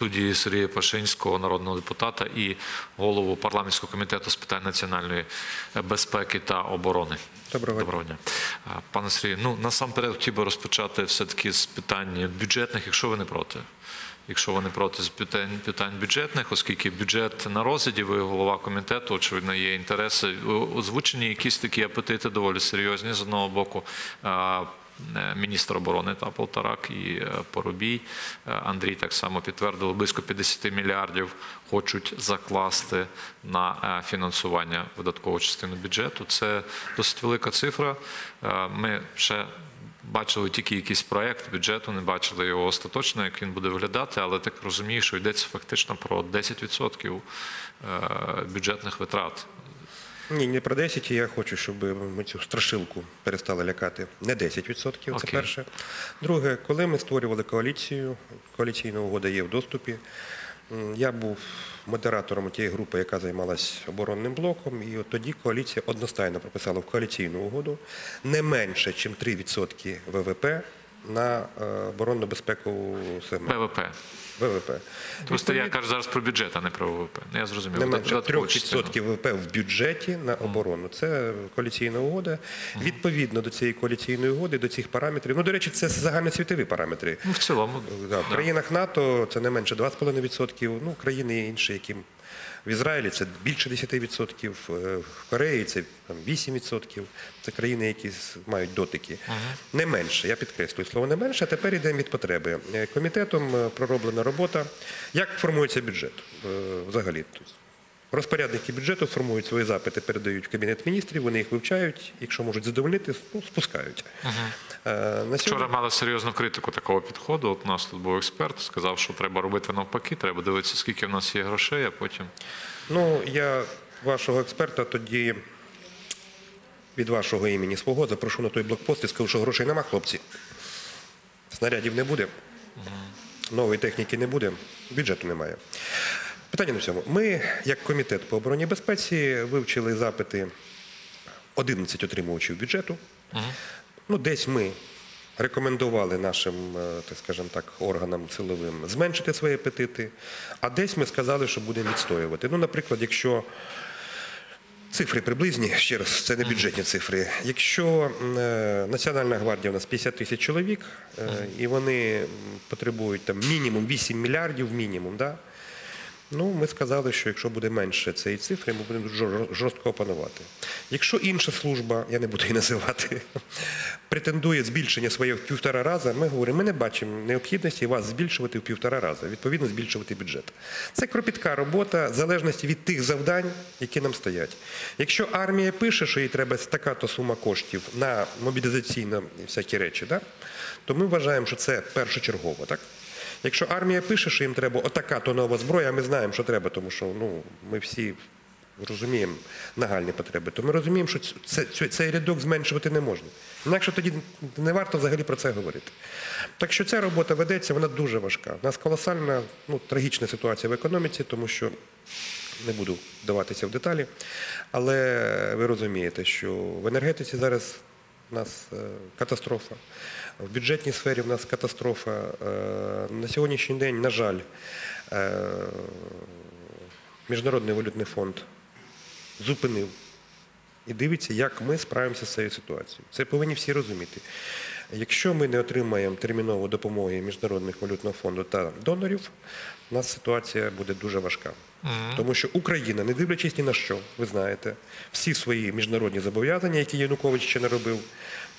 студії Сергія Пашинського, народного депутата і голову парламентського комітету з питань національної безпеки та оборони. Доброго. Доброго дня. Пане Сергію, ну насамперед хотів би розпочати все-таки з питань бюджетних, якщо ви не проти. Якщо ви не проти з питань, питань бюджетних, оскільки бюджет на розгляді, ви голова комітету, очевидно, є інтереси. Озвучені якісь такі апетити доволі серйозні з одного боку. Е, Міністр оборони та Полторак і е, Поробій Е, Андрій так само підтвердили, близько 50 мільярдів хочуть закласти на фінансування видаткову частину бюджету. Це досить велика цифра. Ми ще бачили тільки якийсь проект бюджету, не бачили його остаточно, як він буде виглядати, але так розумію, що йдеться фактично про 10% е, бюджетних витрат. Ні, не про 10, я хочу, щоб ми цю страшилку перестали лякати. Не 10%, це Окей. перше. Друге, коли ми створювали коаліцію, коаліційна угода є в доступі. Я був модератором тієї групи, яка займалась оборонним блоком, і от тоді коаліція одностайно прописала в коаліційну угоду не менше, ніж 3% ВВП на е, оборонно безпекову сегмент. ВВП. ВВП. Просто я кажу зараз про бюджет, а не про ВВП. Я зрозумів. не менше 3% ВВП в бюджеті на оборону. Це коаліційна угода. Відповідно до цієї коаліційної угоди, до цих параметрів. Ну, до речі, це загальносвітові параметри. Ну, в цілому. Да, в країнах НАТО це не менше 2,5%. Ну, країни інші, які в Ізраїлі це більше 10%, е, в Кореї це там, 8%. Це країни, які мають дотики. Не менше, я підкреслюю слово не менше, а тепер йдемо від потреби. Е, Комітетом е, пророблена робота. Як формується бюджет взагалі взагалі? Розпорядники бюджету формують свої запити, передають в Кабінет міністрів, вони їх вивчають, якщо можуть задовольнити, ну, спускають. Е, На Вчора мали серйозну критику такого підходу. От у нас тут був експерт, сказав, що треба робити навпаки, треба дивитися, скільки в нас є грошей, а потім. Ну, я вашого експерта тоді від вашого імені свого запрошу на той блокпост і скажу, що грошей нема, хлопці. Снарядів не буде, нової техніки не буде, бюджету немає. Питання на цьому. Ми, як комітет по обороні і безпеці, вивчили запити 11 отримувачів бюджету. Ну, десь ми рекомендували нашим, е, так скажемо так, органам силовим зменшити свої апетити, а десь ми сказали, що будемо відстоювати. Ну, наприклад, якщо цифри приблизні, ще раз, це не бюджетні цифри. Якщо е, Національна гвардія у нас 50 тисяч чоловік, е, і вони потребують там мінімум 8 мільярдів, мінімум, да? Ну, ми сказали, що якщо буде менше цієї цифри, ми будемо жорстко опанувати. Якщо інша служба, я не буду її називати, претендує збільшення своє в півтора рази, ми говоримо, ми не бачимо необхідності вас збільшувати в півтора рази, відповідно збільшувати бюджет. Це кропітка робота в залежності від тих завдань, які нам стоять. Якщо армія пише, що їй треба така-то сума коштів на мобілізаційні всякі речі, то ми вважаємо, що це першочергово. Так? Якщо армія пише, що їм треба отака то нова зброя, ми знаємо, що треба, тому що ну, ми всі розуміємо нагальні потреби, то ми розуміємо, що це, це- цей рядок зменшувати не можна. Інакше тоді не варто взагалі про це говорити. Так що ця робота ведеться, вона дуже важка. У нас колосальна, ну, трагічна ситуація в економіці, тому що не буду вдаватися в деталі, але ви розумієте, що в енергетиці зараз у нас катастрофа. В бюджетній сфері в нас катастрофа. На сьогоднішній день, на жаль, е, Міжнародний валютний фонд зупинив і дивиться, як ми справимося з цією ситуацією. Це повинні всі розуміти. Якщо ми не отримаємо термінову допомоги Міжнародних валютного фонду та донорів, у нас ситуація буде дуже важка. Тому що Україна, не дивлячись ні на що, ви знаєте, всі свої міжнародні зобов'язання, які Янукович ще не робив,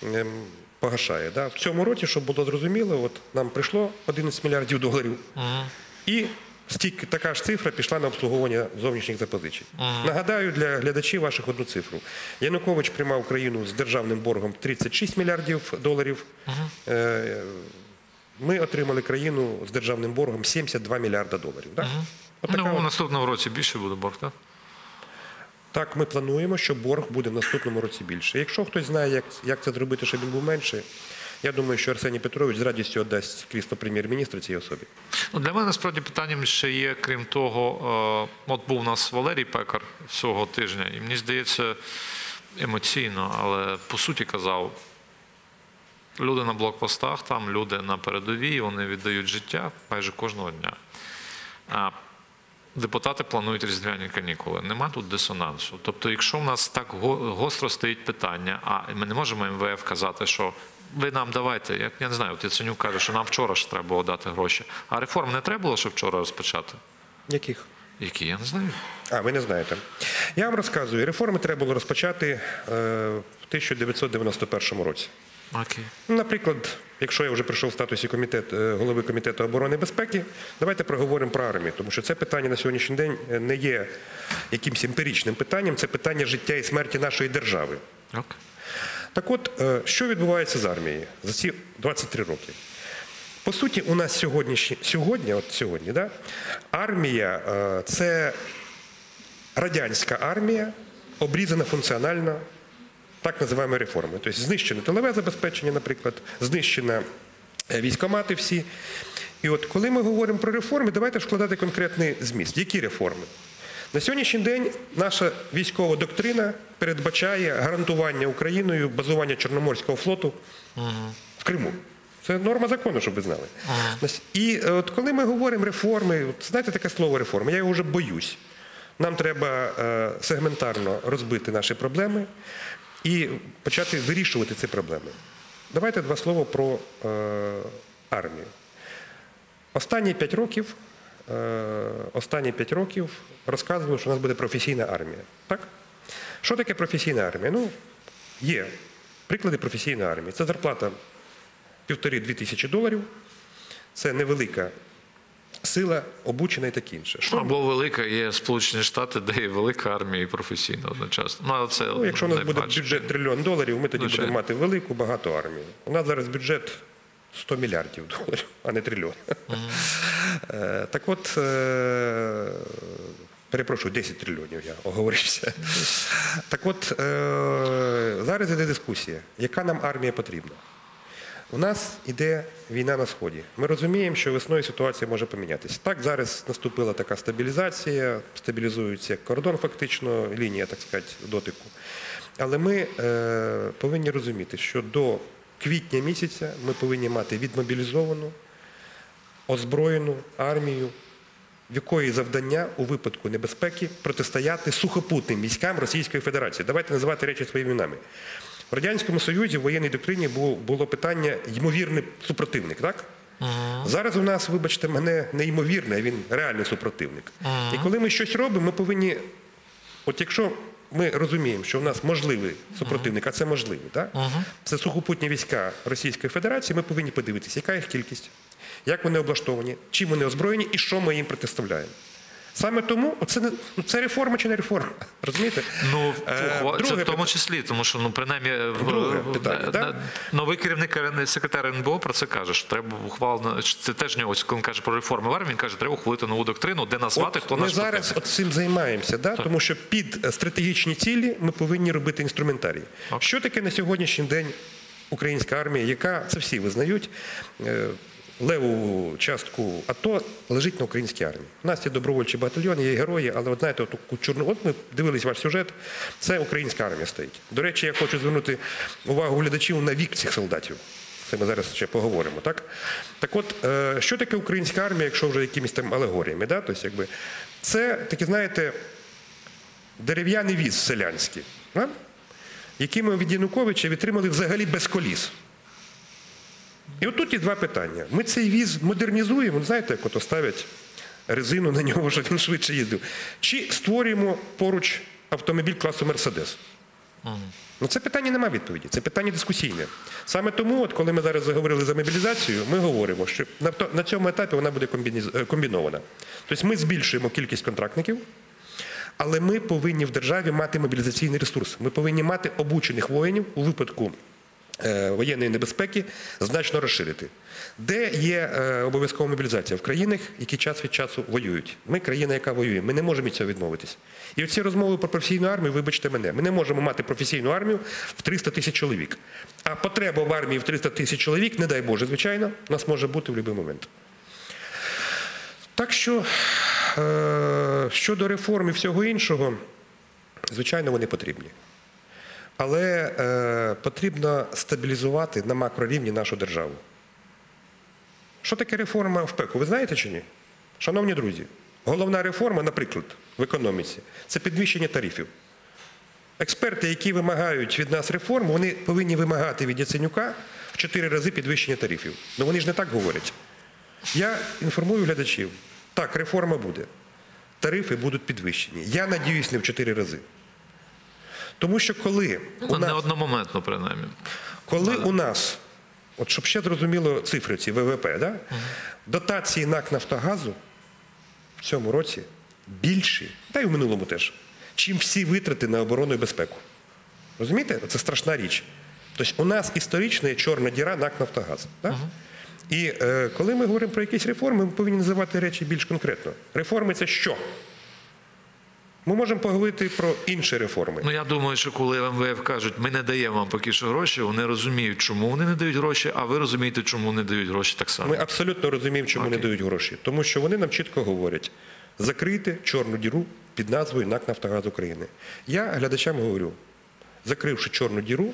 ем, погашає. Да? В цьому році, щоб було зрозуміло, от нам прийшло 11 мільярдів доларів. І стільки така ж цифра пішла на обслуговування зовнішніх запозичень. Нагадаю для глядачів ваших одну цифру. Янукович приймав Україну з державним боргом 36 мільярдів доларів. Е, Ми отримали країну з державним боргом 72 мільярда доларів. Так? Ну, у наступному році більше буде борг, так? так, ми плануємо, що борг буде в наступному році більше. Якщо хтось знає, як, як це зробити, щоб він був менше, я думаю, що Арсеній Петрович з радістю віддасть крісло прем'єр-міністра цій особі. Ну, для мене справді питанням ще є, крім того, е, от був у нас Валерій Пекар цього тижня, і мені здається, емоційно, але по суті казав, люди на блокпостах, там люди на передовій, вони віддають життя майже кожного дня. А депутати планують різдвяні канікули. Нема тут дисонансу. Тобто, якщо в нас так гостро стоїть питання, а ми не можемо МВФ казати, що ви нам давайте, як я не знаю, от Яценюк каже, що нам вчора ж треба було дати гроші. А реформ не треба було, щоб вчора розпочати. Яких? Які я не знаю. А, ви не знаєте. Я вам розказую, реформи треба було розпочати е, в 1991 році. Окей. Ну, Наприклад, якщо я вже прийшов в статусі комітет, е, голови комітету оборони і безпеки, давайте проговоримо про армію, тому що це питання на сьогоднішній день е, не є якимось емпіричним питанням, це питання життя і смерті нашої держави. Так от, е, що відбувається з армією за ці 23 роки? По суті, у нас сьогодні, от сьогодні, да, армія це радянська армія, обрізана функціонально так називаємо реформи. Тобто знищено тилове забезпечення, наприклад, знищено е, військомати всі. І от коли ми говоримо про реформи, давайте вкладати конкретний зміст. Які реформи? На сьогоднішній день наша військова доктрина передбачає гарантування Україною базування Чорноморського флоту в Криму. Це норма закону, щоб ви знали. І е, от коли ми говоримо реформи, от знаєте таке слово реформи, я його вже боюсь. Нам треба е, сегментарно розбити наші проблеми і почати вирішувати ці проблеми. Давайте два слова про е, армію. Останні п'ять років, е, років розказували, що у нас буде професійна армія. Так? Що таке професійна армія? Ну, є приклади професійної армії. Це зарплата півтори-дві тисячі доларів. Це невелика сила, обучена і таке інше. Що Або велика є Сполучені Штати, де є велика армія і професійна одночасно. Ну, це Ну, якщо у нас буде найбільше. бюджет трильйон доларів, ми тоді Звичайно. будемо мати велику, багату армію. У нас зараз бюджет 100 мільярдів доларів, а не трильйон. Е, Так от, е, перепрошую, 10 трильйонів я оговорився. Так от, е, зараз іде дискусія, яка нам армія потрібна. У нас іде війна на сході. Ми розуміємо, що весною ситуація може помінятися. Так, зараз наступила така стабілізація, стабілізується кордон, фактично, лінія, так сказати, дотику. Але ми е, повинні розуміти, що до квітня місяця ми повинні мати відмобілізовану, озброєну армію, в якої завдання у випадку небезпеки протистояти сухопутним військам Російської Федерації. Давайте називати речі своїми іменами. В Радянському Союзі в воєнній доктрині було, було питання ймовірний супротивник, так? Зараз у нас, вибачте, мене не ймовірний, а він реальний супротивник. І коли ми щось робимо, ми повинні. От якщо ми розуміємо, що в нас можливий супротивник, а це можливий, так? це сухопутні війська Російської Федерації, ми повинні подивитися, яка їх кількість, як вони облаштовані, чим вони озброєні і що ми їм протиставляємо. Саме тому це, не- це реформа чи не реформа. Розумієте? Ну, Е, ухва- це в тому числі, тому що ну принаймні в- Друге в- питання, е, да? е, новий керівник секретар НБО про це каже. що Треба ухвалено. Це теж нього, коли він каже про реформи в армії, він каже, треба ухвалити нову доктрину, де назвати, хто ми зараз от цим займаємося, да? тому що під е, стратегічні цілі ми повинні робити інструментарій. Що таке на сьогоднішній день українська армія, яка це всі визнають? Леву частку АТО лежить на українській армії. У нас є добровольчі батальйони, є герої, але от знаєте, от, чорну, от ми дивились ваш сюжет, це українська армія стоїть. До речі, я хочу звернути увагу глядачів на вік цих солдатів. Це ми зараз ще поговоримо, так? Так от, е, що таке українська армія, якщо вже якимись там алегоріями, да? тобто, якби, це такі, знаєте, дерев'яний віз селянський, да? який ми від Януковича відтримали взагалі без коліс. І отут є два питання. Ми цей віз модернізуємо, знаєте, як ото ставлять резину на нього, щоб він швидше їздив. Чи створюємо поруч автомобіль класу Мерседес? Ну, це питання немає відповіді, це питання дискусійне. Саме тому, от, коли ми зараз заговорили за мобілізацію, ми говоримо, що на, на цьому етапі вона буде е, комбінована. Тобто ми збільшуємо кількість контрактників, але ми повинні в державі мати мобілізаційний ресурс. Ми повинні мати обучених воїнів у випадку воєнної небезпеки значно розширити. Де є е, обов'язкова мобілізація? В країнах, які час від часу воюють. Ми країна, яка воює. Ми не можемо від цього відмовитись. І оці розмови про професійну армію, вибачте мене, ми не можемо мати професійну армію в 300 тисяч чоловік. А потреба в армії в 300 тисяч чоловік, не дай Боже, звичайно, у нас може бути в будь-який момент. Так що е, щодо реформ і всього іншого, звичайно, вони потрібні. Але е, потрібно стабілізувати на макрорівні нашу державу. Що таке реформа в ПЕКу? Ви знаєте чи ні? Шановні друзі, головна реформа, наприклад, в економіці це підвищення тарифів. Експерти, які вимагають від нас реформ, вони повинні вимагати від Яценюка в 4 рази підвищення тарифів. Ну вони ж не так говорять. Я інформую глядачів. Так, реформа буде. Тарифи будуть підвищені. Я надіюсь, не в 4 рази. Тому що коли у Ну, нас, не одномоментно, принаймні. коли у нас, от щоб ще зрозуміло цифри ці ВВП, да? дотації НАК Нафтогазу в цьому році більші, та й в минулому теж, чим всі витрати на оборону і безпеку. Розумієте? Це страшна річ. Тобто у нас історично є чорна діра НАК Нафтогаз. Да? І е, коли ми говоримо про якісь реформи, ми повинні називати речі більш конкретно. Реформи це що? Ми можемо поговорити про інші реформи. Ну я думаю, що коли МВФ кажуть, ми не даємо вам поки що гроші, вони розуміють, чому вони не дають гроші, а ви розумієте, чому вони дають гроші так само. Ми абсолютно розуміємо, чому не дають гроші. Тому що вони нам чітко говорять: закрийте чорну діру під назвою НАК Нафтогаз України. Я глядачам говорю, закривши чорну діру,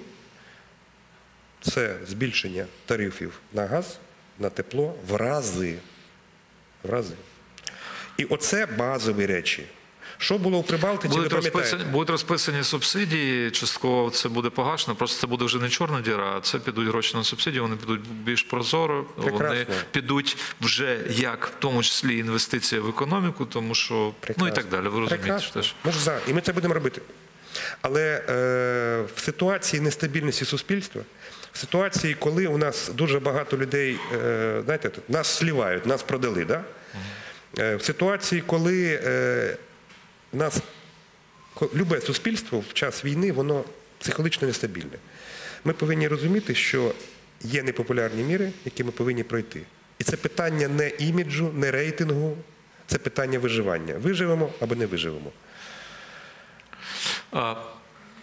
це збільшення тарифів на газ, на тепло в рази. В рази. І оце базові речі. Що було у Прибалтиці, Будуть пам'ятаєте? розписані, будуть розписані субсидії, частково це буде погашено, просто це буде вже не чорна діра, а це підуть гроші на субсидії, вони підуть більш прозоро, вони підуть вже як в тому числі інвестиція в економіку, тому що ну і так далі. Ви розумієте Прекрасно. теж. Ми ж за, і ми це будемо робити. Але е, в ситуації нестабільності суспільства, в ситуації, коли у нас дуже багато людей, е, знаєте, нас слівають, нас продали, да? е, в ситуації, коли е, нас любе суспільство в час війни, воно психологічно нестабільне. Ми повинні розуміти, що є непопулярні міри, які ми повинні пройти. І це питання не іміджу, не рейтингу, це питання виживання. Виживемо або не виживемо. А,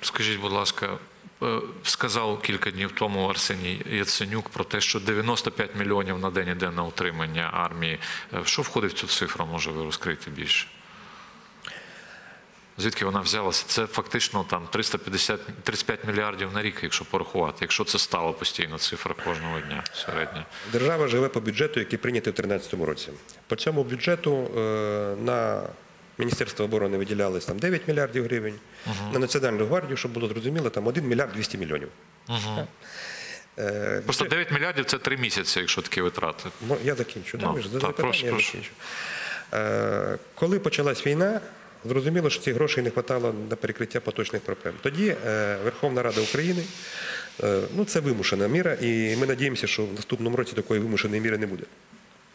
скажіть, будь ласка, е, сказав кілька днів тому Арсеній Яценюк про те, що 95 мільйонів на день іде на утримання армії. Е, Що входить в цю цифру? Може, ви розкрити більше? Звідки вона взялася? Це фактично там 350, 35 мільярдів на рік, якщо порахувати, якщо це стала постійна цифра кожного дня середня. Держава живе по бюджету, який прийнятий у 2013 році. По цьому бюджету е, на Міністерство оборони виділялось там 9 мільярдів гривень, на Національну гвардію, щоб було зрозуміло, там 1 мільярд 200 мільйонів. Е, Просто 9 мільярдів це 3 місяці, якщо такі витрати. Мо- Я закінчу. Ну, да, ж так, прошу, я прошу. закінчу. Е, Коли почалась війна, зрозуміло, що цих грошей не вистачало на перекриття поточних проблем. Тоді е, Верховна Рада України, е, ну це вимушена міра, і ми надіємося, що в наступному році такої вимушеної міри не буде.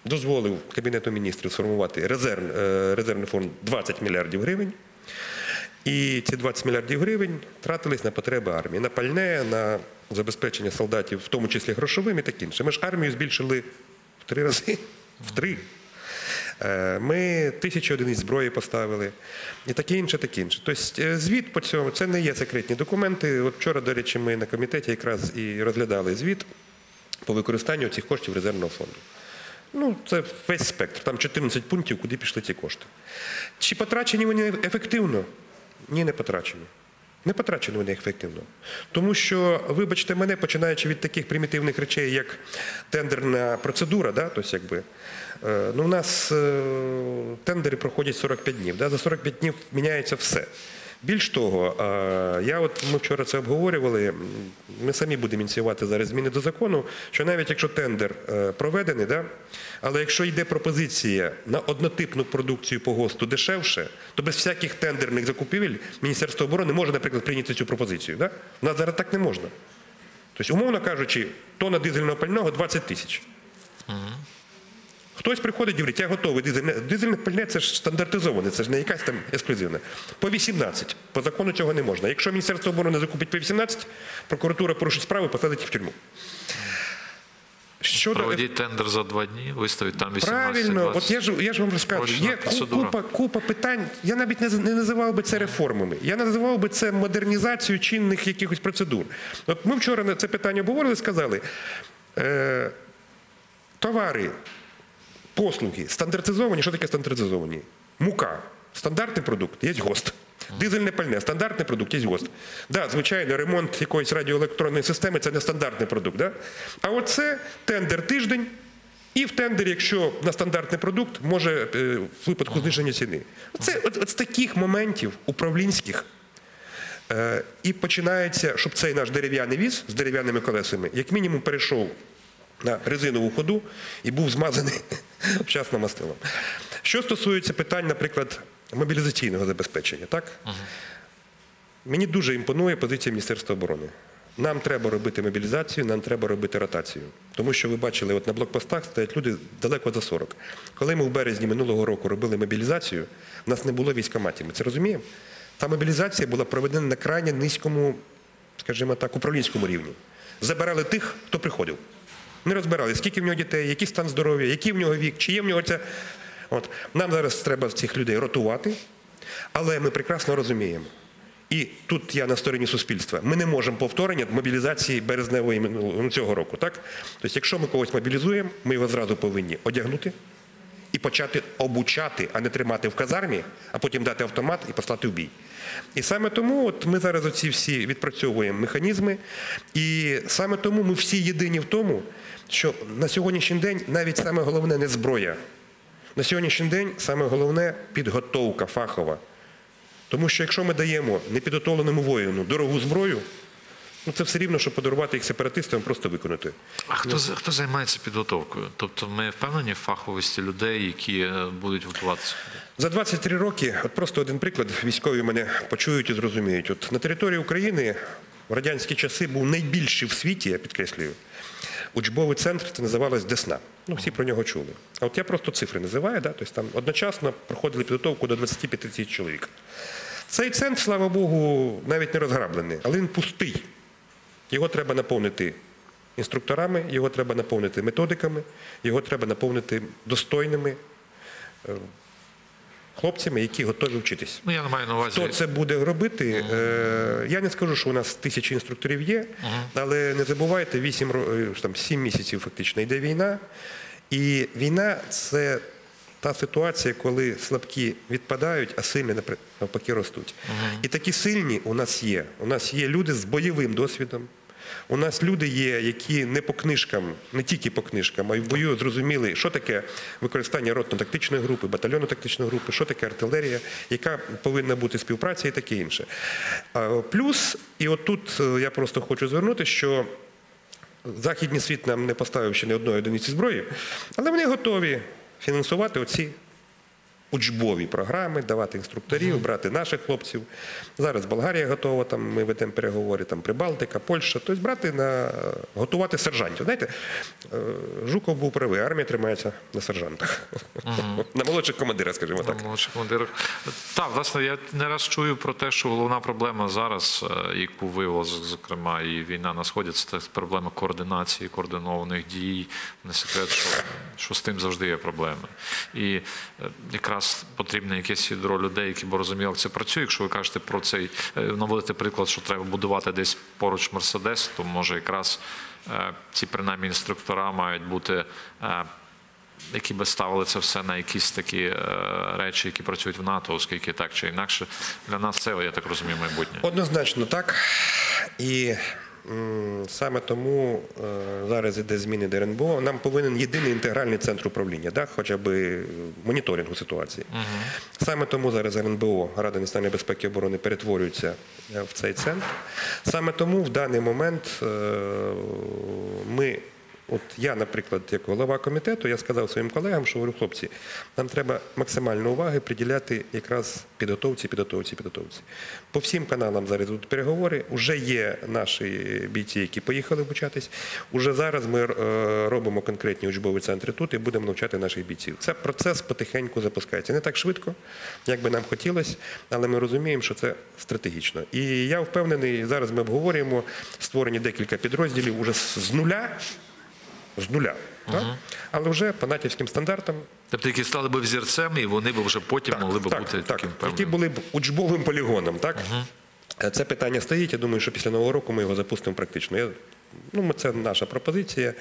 Дозволив Кабінету міністрів сформувати резерв, е, резервний фонд 20 мільярдів гривень. І ці 20 мільярдів гривень тратились на потреби армії, на пальне, на забезпечення солдатів, в тому числі грошовим і таке інше. Ми ж армію збільшили в три рази, в три. Е, Ми тисячу одиниць зброї поставили і таке інше, таке інше. Тобто е, звіт по цьому це не є секретні документи. От вчора, до речі, ми на комітеті якраз і розглядали звіт по використанню цих коштів резервного фонду. Ну, це весь спектр. Там 14 пунктів, куди пішли ці кошти. Чи потрачені вони ефективно? Ні, не потрачені. Не потрачені вони ефективно. Тому що, вибачте мене, починаючи від таких примітивних речей, як тендерна процедура, да, тобто, якби, е, ну, у нас е, тендери проходять 45 днів. Да, за 45 днів міняється все. Більш того, е, я от ми вчора це обговорювали. Ми самі будемо ініціювати зараз зміни до закону, що навіть якщо тендер е, проведений, да, але якщо йде пропозиція на однотипну продукцію по ГОСТу дешевше, то без всяких тендерних закупівель Міністерство оборони може, наприклад, прийняти цю пропозицію. Да? У нас зараз так не можна. Тобто, умовно кажучи, тонна дизельного пального 20 тисяч. Хтось приходить і говорить, я готовий дизельне. Дизельне пальне це ж стандартизоване, це ж не якась там ексклюзивна. По 18. По закону цього не можна. Якщо Міністерство оборони закупить по 18, прокуратура порушить справу і посадить в тюрму. Щодо Проведіть тендер за два дні, виставіть там 18 Правильно, 20. от я ж я ж вам розказую. Є процедура. купа, купа питань. Я навіть не, не називав би це реформами. Я називав би це модернізацією чинних якихось процедур. От ми вчора на це питання обговорили, сказали. Е, товари, послуги стандартизовані. Що таке стандартизовані? Мука. Стандартний продукт, є ГОСТ. Дизельне пальне, стандартний продукт, є ГОСТ. Да, звичайно, ремонт якоїсь радіоелектронної системи це не стандартний продукт. Да? А оце тендер тиждень, І в тендері, якщо на стандартний продукт, може е, в випадку зниження ціни. Це от, от з таких моментів управлінських Е, І починається, щоб цей наш дерев'яний віз з дерев'яними колесами, як мінімум, перейшов на резинову ходу і був змазаний вчасно мастилом. Що стосується питань, наприклад, мобілізаційного забезпечення, так? Мені дуже імпонує позиція Міністерства оборони. Нам треба робити мобілізацію, нам треба робити ротацію. Тому що ви бачили, от на блокпостах стоять люди далеко за 40. Коли ми в березні минулого року робили мобілізацію, в нас не було військоматів. Ми це розуміємо? Та мобілізація була проведена на крайне низькому, скажімо так, управлінському рівні. Забирали тих, хто приходив. Не розбирали, скільки в нього дітей, який стан здоров'я, який в нього вік, чи є в нього це. От. Нам зараз треба цих людей ротувати, але ми прекрасно розуміємо. І тут я на стороні суспільства. Ми не можемо повторення мобілізації березневої цього року. Так? Тобто, якщо ми когось мобілізуємо, ми його зразу повинні одягнути і почати обучати, а не тримати в казармі, а потім дати автомат і послати в бій. І саме тому от ми зараз оці всі відпрацьовуємо механізми, і саме тому ми всі єдині в тому, що на сьогоднішній день навіть саме головне не зброя. На сьогоднішній день саме головне підготовка фахова. Тому що якщо ми даємо непідготовленому воїну дорогу зброю, ну це все рівно, що подарувати їх сепаратистам, просто виконати. А хто, хто займається підготовкою? Тобто ми впевнені в фаховості людей, які е, будуть готуватися? За 23 роки, от просто один приклад, військові мене почують і зрозуміють. От на території України в радянські часи був найбільший в світі, я підкреслюю, учбовий центр, це називалось Десна. Ну, всі про нього чули. А от я просто цифри називаю, да? тобто там одночасно проходили підготовку до 25 тисяч чоловік. Цей центр, слава Богу, навіть не розграблений, але він пустий. Його треба наповнити інструкторами, його треба наповнити методиками, його треба наповнити достойними е, хлопцями, які готові вчитись. Ну я не маю на увазі. Хто це буде робити? Е, Я не скажу, що у нас тисячі інструкторів є, але не забувайте, 8, ро- е, там, 7 місяців фактично йде війна. І війна це та ситуація, коли слабкі відпадають, а сильні навпаки ростуть. І такі сильні у нас є. У нас є люди з бойовим досвідом. У нас люди є, які не по книжкам, не тільки по книжкам, а й в бою зрозуміли, що таке використання ротно-тактичної групи, батальйонно-тактичної групи, що таке артилерія, яка повинна бути співпраця і таке інше. Плюс, і отут е, я просто хочу звернути, що Західний світ нам не поставив ще ні одної одиниці зброї, але вони готові фінансувати оці учбові програми, давати інструкторів, брати наших хлопців. Зараз Болгарія готова, там ми ведемо переговори, там Прибалтика, Польща. Тобто брати на готувати сержантів. Знаєте, е, Жуков був правий, армія тримається на сержантах, на молодших командирах, скажімо так. На Молодших командирах. Так, власне, я не раз чую про те, що головна проблема зараз, е, яку виявила, зокрема, і війна на сході, це проблема координації, координованих дій. Не секрет, що, що з тим завжди є проблеми. І е, якраз потрібне якесь ядро людей, які б розуміли, як це працює. Якщо ви кажете про цей, е, наводите приклад, що треба будувати десь поруч Мерседес, то може якраз е, ці принаймні інструктора мають бути. е, які би ставили це все на якісь такі речі, які працюють в НАТО, оскільки так чи інакше для нас це, я так розумію, майбутнє. Однозначно так. І саме тому е, зараз іде зміни до РНБО. Нам повинен єдиний інтегральний центр управління, хоча б е, моніторингу ситуації. Саме тому зараз РНБО, Рада національної безпеки і оборони, перетворюється е, в цей центр. Саме тому в даний момент ми. От я, наприклад, як голова комітету, я сказав своїм колегам, що говорю, хлопці, нам треба максимально уваги приділяти якраз підготовці, підготовці, підготовці. По всім каналам зараз йдуть переговори. Уже є наші бійці, які поїхали обучатись. Уже зараз ми е, робимо конкретні учбові центри тут і будемо навчати наших бійців. Це процес потихеньку запускається. Не так швидко, як би нам хотілося, але ми розуміємо, що це стратегічно. І я впевнений, зараз ми обговорюємо створення декілька підрозділів уже з нуля з нуля. Так? Але вже по натівським стандартам, Тобто, які стали би взірцем, і вони б вже потім могли б так, бути так, таким які були б учбовим полігоном. Так? Угу. Це питання стоїть. Я думаю, що після Нового року ми його запустимо практично. Я, ну, це наша пропозиція.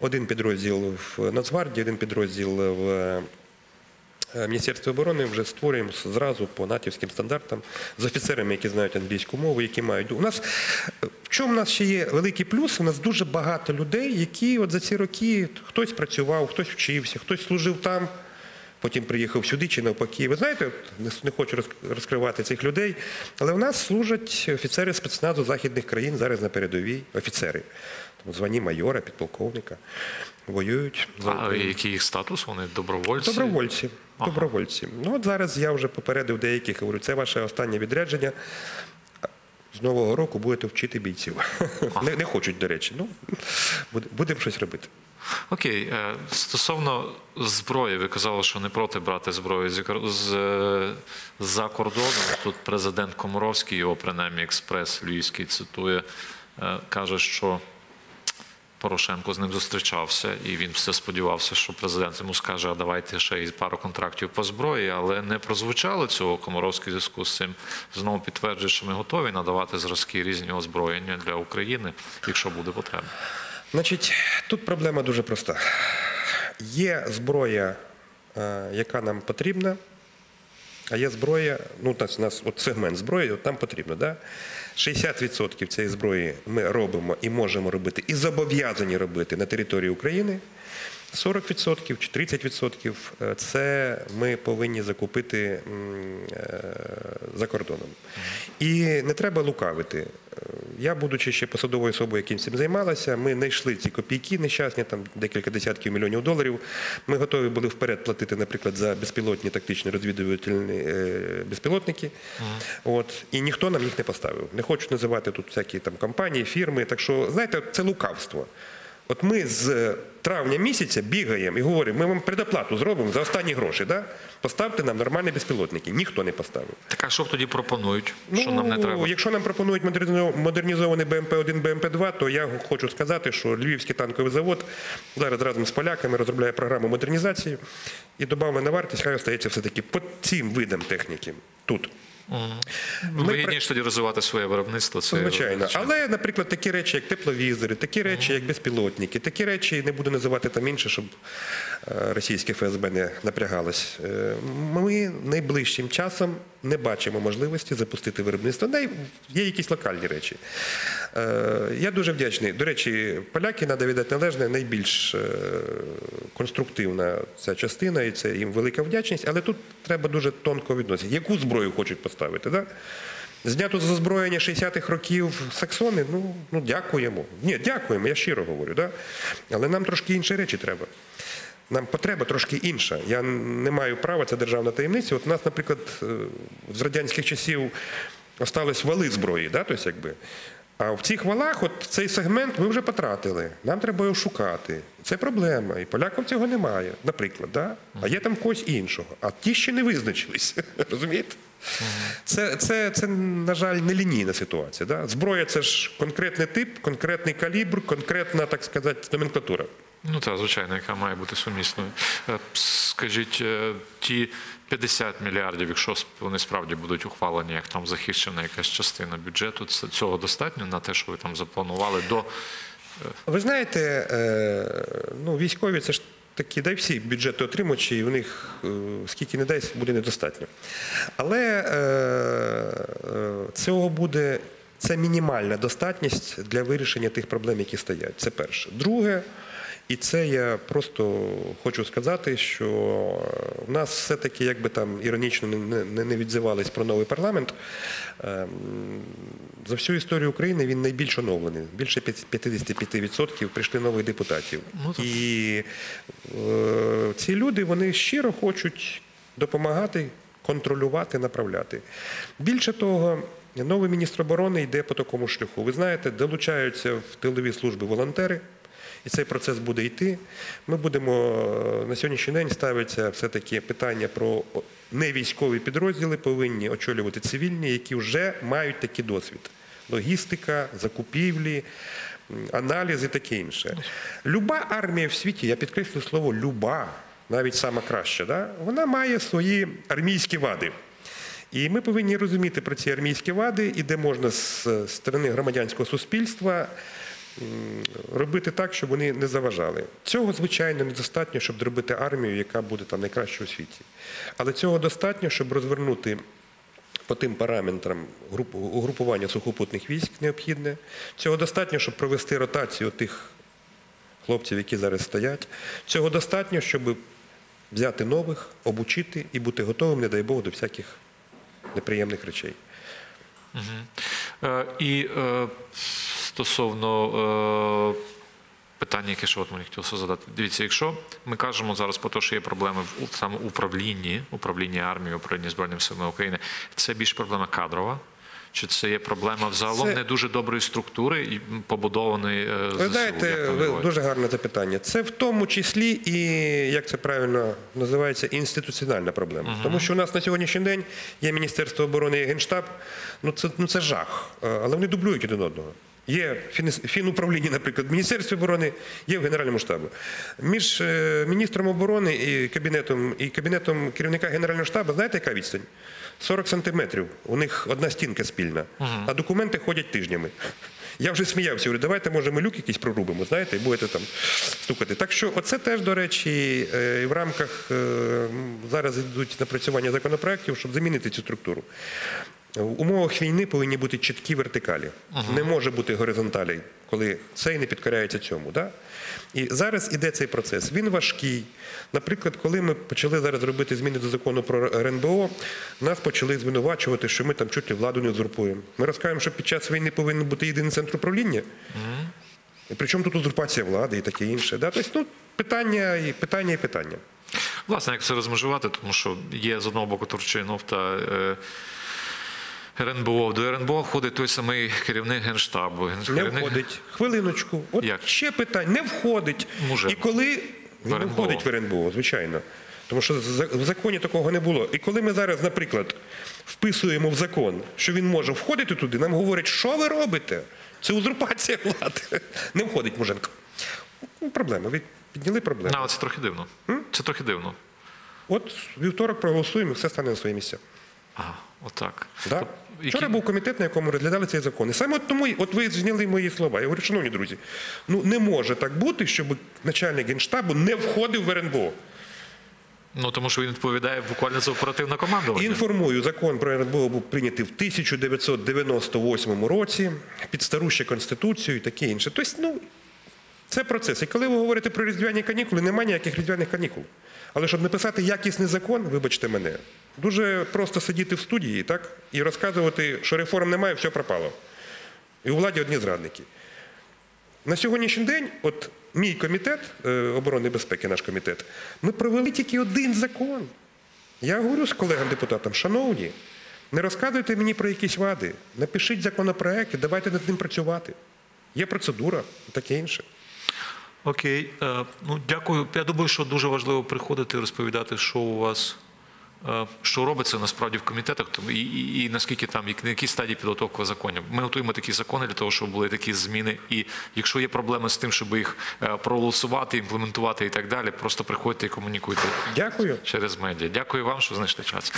Один підрозділ в Нацгвардії, один підрозділ в е, Міністерстві оборони вже створюємо зразу по натівським стандартам з офіцерами, які знають англійську мову, які мають. У нас е, в чому в нас ще є великий плюс? У нас дуже багато людей, які от за ці роки хтось працював, хтось вчився, хтось служив там. Потім приїхав сюди чи навпаки. Ви знаєте, не, хочу розкривати цих людей, але в нас служать офіцери спецназу західних країн зараз на передовій, офіцери. Званні майора, підполковника, воюють. А який їх статус? Вони добровольці? Добровольці. Ага. Добровольці. Ну от зараз я вже попередив деяких, говорю, це ваше останнє відрядження. З нового року будете вчити бійців. Не, не хочуть, до речі. Ну, будемо щось робити. Окей, е, стосовно зброї, ви казали, що не проти брати зброю е, з-за кордону. Тут президент Комаровський, його принаймні експрес львівський цитує, е, каже, що Порошенко з ним зустрічався, і він все сподівався, що президент йому скаже, а давайте ще й пару контрактів по зброї, але не прозвучало цього. Комаровський зв'язку з цим знову підтверджує, що ми готові надавати зразки різні озброєння для України, якщо буде потреба. Значить, тут проблема дуже проста. Є зброя, е, яка нам потрібна, а є зброя, ну, у нас, от сегмент зброї, от нам потрібно. Да? 60% цієї зброї ми робимо і можемо робити, і зобов'язані робити на території України. 40% чи 30% – це ми повинні закупити е, за кордоном. І не треба лукавити. Я, будучи ще посадовою особою, яким цим займалася, ми знайшли ці копійки нещасні, там декілька десятків мільйонів доларів. Ми готові були вперед платити, наприклад, за безпілотні тактичні розвідувальні е, безпілотники. От, і ніхто нам їх не поставив. Не хочу називати тут всякі там компанії, фірми. Так що, знаєте, це лукавство. От ми з травня місяця бігаємо і говоримо, ми вам предоплату зробимо за останні гроші. Да? Поставте нам нормальні безпілотники. Ніхто не поставив. Так а що тоді пропонують? що нам не треба? Ну, Якщо нам пропонують модернізо- модернізований БМП-1, БМП-2, то я хочу сказати, що Львівський танковий завод зараз разом з поляками розробляє програму модернізації і додавлена вартість хай остається все-таки по цим видам техніки тут. Ну, Вигідніше тоді розвивати своє виробництво. Це Звичайно. Але, наприклад, такі речі, як тепловізори, такі речі, як безпілотники, такі речі, не буду називати там інше, щоб е, російське ФСБ не напрягалось. Е, Ми найближчим часом не бачимо можливості запустити виробництво. Є якісь локальні речі. Е, Я дуже вдячний. До речі, поляки, треба віддати належне, найбільш е, конструктивна ця частина, і це їм велика вдячність, але тут треба дуже тонко відносити. Яку зброю хочуть поставити? Да? Знято з озброєння 60-х років Саксони, ну, ну дякуємо. Ні, дякуємо, я щиро говорю. Да? Але нам трошки інші речі треба. Нам потреба трошки інша. Я не маю права, це державна таємниця. От у нас, наприклад, е, з радянських часів остались вали зброї, да? тобто, якби. А в цих валах от цей сегмент ми вже потратили. Нам треба його шукати. Це проблема. І полякам цього немає, наприклад. Да? А є там когось іншого. А ті ще не визначились. Розумієте? Це, це, це, на жаль, не лінійна ситуація. Да? Зброя це ж конкретний тип, конкретний калібр, конкретна, так сказати, номенклатура. Ну так, звичайно, яка має бути сумісною. Е, Скажіть, е, ті 50 мільярдів, якщо вони справді будуть ухвалені, як там захищена якась частина бюджету, цього достатньо на те, що ви там запланували до Ви знаєте, е, ну, військові це ж такі, дай всі бюджети отримувачі, і у них е, скільки не дай, буде недостатньо. Але е, е, цього буде. Це мінімальна достатність для вирішення тих проблем, які стоять. Це перше. Друге, і це я просто хочу сказати, що в нас все-таки, як би там іронічно не, не, не відзивались про новий парламент, ем, за всю історію України він найбільш оновлений. Більше 55% прийшли нових депутатів. Ну. І е, ці люди вони щиро хочуть допомагати, контролювати, направляти. Більше того, новий міністр оборони йде по такому шляху. Ви знаєте, долучаються в тилові служби волонтери. І цей процес буде йти. Ми будемо е, на сьогоднішній день ставиться все-таки питання про невійськові підрозділи, повинні очолювати цивільні, які вже мають такий досвід. Логістика, закупівлі, м, аналіз і таке інше. Люба армія в світі, я підкреслю слово люба, навіть сама краща, да? вона має свої армійські вади. І ми повинні розуміти про ці армійські вади, і де можна з сторони громадянського суспільства робити так, щоб вони не заважали. Цього, звичайно, недостатньо, щоб зробити армію, яка буде там найкраща у світі. Але цього достатньо, щоб розвернути по тим параметрам угрупування сухопутних військ необхідне. Цього достатньо, щоб провести ротацію тих хлопців, які зараз стоять. Цього достатньо, щоб взяти нових, обучити і бути готовим, не дай Бог, до всяких неприємних речей. Е, І е, стосовно е, питання, яке ще от мені хотілося задати. Дивіться, якщо ми кажемо зараз про те, що є проблеми в саме управлінні, управлінні армією, управлінні Збройними силами України, це більш проблема кадрова. Чи це є проблема взагалом Це- не дуже доброї структури і побудованої е, Ви знаєте, ви дуже гарне запитання. Це в тому числі і, як це правильно називається, інституціональна проблема. Тому що у нас на сьогоднішній день є Міністерство оборони і Генштаб. Ну це, ну, це жах. Е, Але вони дублюють один одного. Є фінуправління, наприклад, в Міністерстві оборони, є в Генеральному штабі. Між е, міністром оборони і кабінетом, і кабінетом керівника Генерального штабу, знаєте, яка відстань? 40 сантиметрів. У них одна стінка спільна, а документи ходять тижнями. Я вже сміявся, говорю, давайте, може, ми люк якийсь прорубимо, знаєте, і будете там стукати. Так що оце теж, до речі, е, в рамках е, зараз йдуть напрацювання законопроєктів, щоб замінити цю структуру. В умовах війни повинні бути чіткі вертикалі. Не може бути горизонталі, коли цей не підкоряється цьому. Да? І зараз іде цей процес. Він важкий. Наприклад, коли ми почали зараз робити зміни до закону про РНБО, нас почали звинувачувати, що ми там чуть ли владу не узурпуємо. Ми розкажемо, що під час війни повинен бути єдиний центр управління. І причому тут узурпація влади і таке інше. Да? Тобто, ну, питання і питання і питання. Власне, як це розмежувати, тому що є з одного боку Турчинов та е, РНБО. До РНБО входить той самий керівник Генштабу. Ген- Не входить. Хвилиночку. От Як? ще питання. Не входить. Може. І коли він не входить в РНБО, звичайно. Тому що в законі такого не було. І коли ми зараз, наприклад, вписуємо в закон, що він може входити туди, нам говорять, що ви робите? Це узурпація влади. Не входить Муженко. Ну, Проблема. Ви підняли проблему. А, це трохи дивно. Це трохи дивно. От вівторок проголосуємо, і все стане на свої місця. Ага, отак. Да. Які- Вчора був комітет, на якому розглядали цей закон. І саме от тому, от ви зняли мої слова. Я говорю, шановні друзі, ну не може так бути, щоб начальник генштабу не входив в РНБО. Ну тому що він відповідає буквально за оперативне командування. Інформую, закон про РНБО був прийнятий в 1998 році під стару ще конституцію і таке інше. Тобто, ну, це процес. І коли ви говорите про різдвяні канікули, немає ніяких різдвяних канікул. Але щоб написати якісний закон, вибачте мене, дуже просто сидіти в студії так, і розказувати, що реформ немає, все пропало. І у владі одні зрадники. На сьогоднішній день, от мій комітет е, оборони безпеки, наш комітет, ми провели тільки один закон. Я говорю з колегам-депутатам, шановні, не розказуйте мені про якісь вади, напишіть законопроект і давайте над ним працювати. Є процедура таке інше. Окей, е, ну дякую. Я думаю, що дуже важливо приходити і розповідати, що у вас. Е, Що робиться насправді в комітетах, і, і, і наскільки там, як- на якій стадії підготовки законів. Ми готуємо такі закони для того, щоб були такі зміни. І якщо є проблеми з тим, щоб їх е, проголосувати, імплементувати і так далі, просто приходьте і комунікуйте Дякую. через медіа. Дякую вам, що знайшли час.